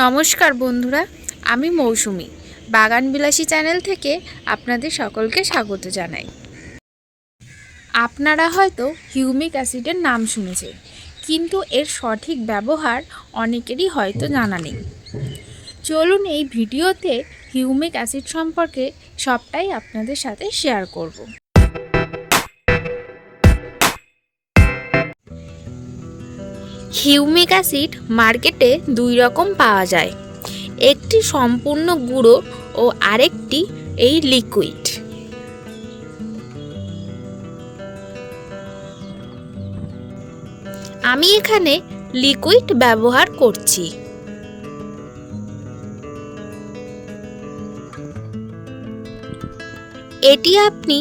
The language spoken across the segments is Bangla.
নমস্কার বন্ধুরা, আমি মৌসুমি। বাগান বিলাসী চ্যানেল থেকে আপনাদের সকলকে স্বাগত জানাই। আপনারা হয়তো হিউমিক অ্যাসিডের নাম শুনেছেন, কিন্তু এর সঠিক ব্যবহার অনেকেরই হয়তো জানা নেই। চলুন এই ভিডিওতে হিউমিক অ্যাসিড সম্পর্কে সবটাই আপনাদের সাথে শেয়ার করব। হিউমিক অ্যাসিড মার্কেটে দুই রকম পাওয়া যায়। একটি সম্পূর্ণ গুঁড়ো ও আরেকটি এই লিকুইড। আমি এখানে লিকুইড ব্যবহার করছি। এটি আপনি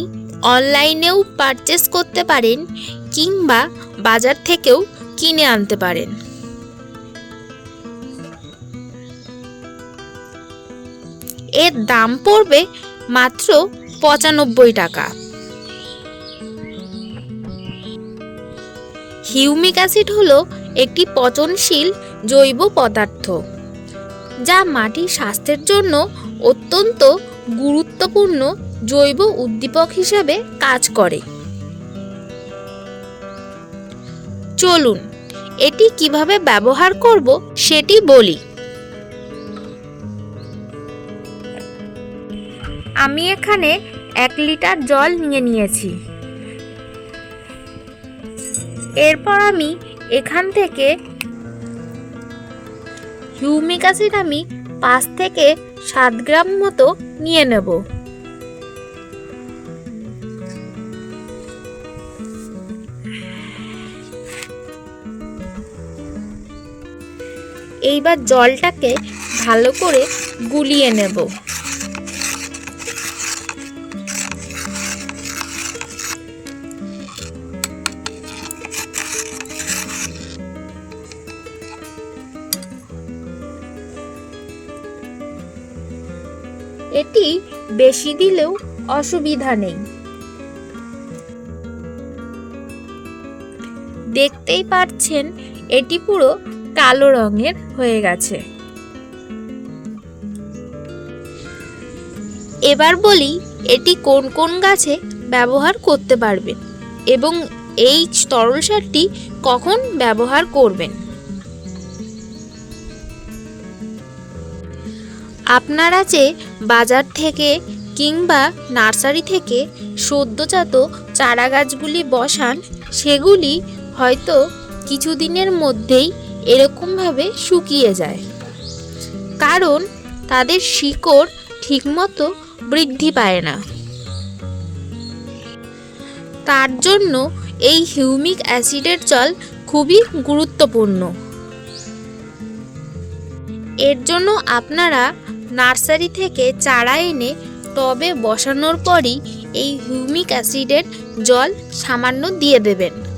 অনলাইনেও পারচেস করতে পারেন কিংবা বাজার থেকেও কিনে আনতে পারেন। এর দাম পড়বে মাত্র পঁচানব্বই টাকা। হিউমিক অ্যাসিড হলো একটি পচনশীল জৈব পদার্থ, যা মাটির স্বাস্থ্যের জন্য অত্যন্ত গুরুত্বপূর্ণ জৈব উদ্দীপক হিসেবে কাজ করে। চলুন, এটি কীভাবে ব্যবহার করব সেটি বলি। আমি এখানে এক লিটার জল নিয়ে নিয়েছি। এরপর আমি এখান থেকে হিউমিক অ্যাসিড আমি পাঁচ থেকে সাত গ্রাম মতো নিয়ে নেব। এইবার জলটাকে ভালো করে গুলিয়ে নেব। এটি বেশি দিলেও অসুবিধা নেই। দেখতেই পাচ্ছেন, এটি পুরো কালো রঙের হয়ে গেছে। এবার বলি, এটি কোন কোন গাছে ব্যবহার করতে পারবেন এবং এই তরল সারটি কখন ব্যবহার করবেন? আপনারা যে বাজার থেকে কিংবা নার্সারি থেকে সদ্যজাত চারা গাছগুলি বসান, সেগুলি হয়তো কিছুদিনের মধ্যেই এরকমভাবে শুকিয়ে যায়। কারণ তাদের শিকড় ঠিকমতো বৃদ্ধি পায় না। তার জন্য এই হিউমিক অ্যাসিডের জল খুবই গুরুত্বপূর্ণ। এর জন্য আপনারা নার্সারি থেকে চারা এনে টবে বসানোর পরই এই হিউমিক অ্যাসিডের জল সামান্য দিয়ে দেবেন।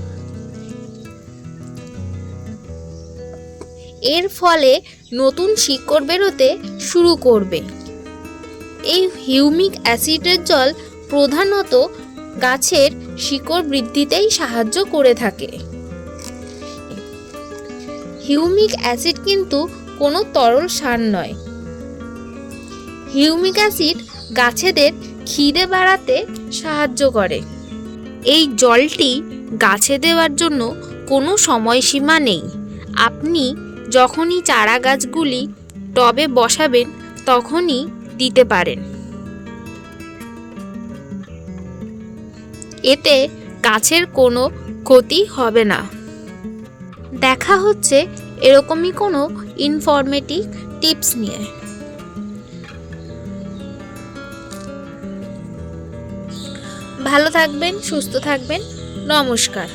এর ফলে নতুন শিকড় বেরোতে শুরু করবে। এই হিউমিক অ্যাসিডের জল প্রধানত গাছের শিকড় বৃদ্ধিতেই সাহায্য করে থাকে। হিউমিক অ্যাসিড কিন্তু কোনো তরল সার নয়। হিউমিক অ্যাসিড গাছেদের খিদে বাড়াতে সাহায্য করে। এই জলটি গাছে দেওয়ার জন্য কোনো সময়সীমা নেই। আপনি যখনই চারা গাছগুলি টবে বসাবেন, তখনই দিতে পারেন। এতে গাছের কোনো ক্ষতি হবে না। দেখা হচ্ছে এরকমই কোনো ইনফরমেটিভ টিপস নিয়ে। ভালো থাকবেন, সুস্থ থাকবেন, নমস্কার।